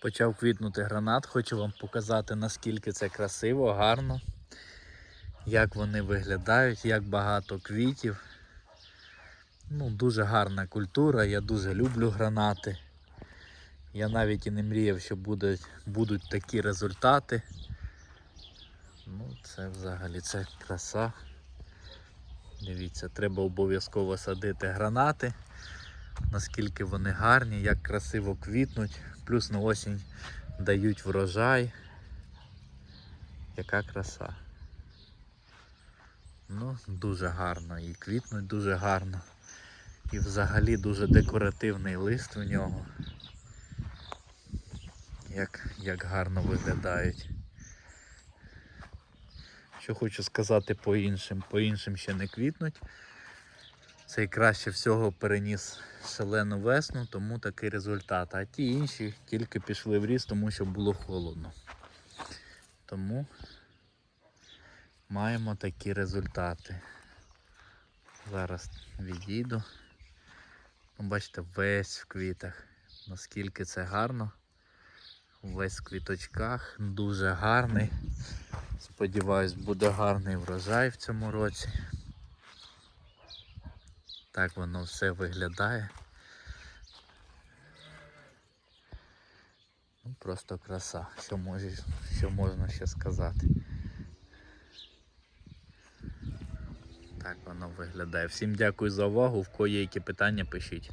Почав квітнути гранат, хочу вам показати наскільки це красиво, гарно, як вони виглядають, як багато квітів. Ну, дуже гарна культура, я дуже люблю гранати. Я навіть і не мріяв, що будуть, будуть такі результати. Ну, це взагалі це краса. Дивіться, треба обов'язково садити гранати, наскільки вони гарні, як красиво квітнуть, плюс на осінь дають врожай. Яка краса. Ну, дуже гарно і квітнуть дуже гарно. І взагалі дуже декоративний лист у нього. Як, як гарно виглядають. Що хочу сказати по іншим. По іншим ще не квітнуть. Цей краще всього переніс шалену весну, тому такий результат. А ті інші тільки пішли в ріст, тому що було холодно. Тому маємо такі результати. Зараз відійду. Ну, Бачите, весь в квітах. Наскільки це гарно. Весь в квіточках, дуже гарний. Сподіваюсь, буде гарний врожай в цьому році. Так воно все виглядає. Ну, просто краса, що, може, що можна ще сказати. Так воно виглядає. Всім дякую за увагу. В кої які питання, пишіть.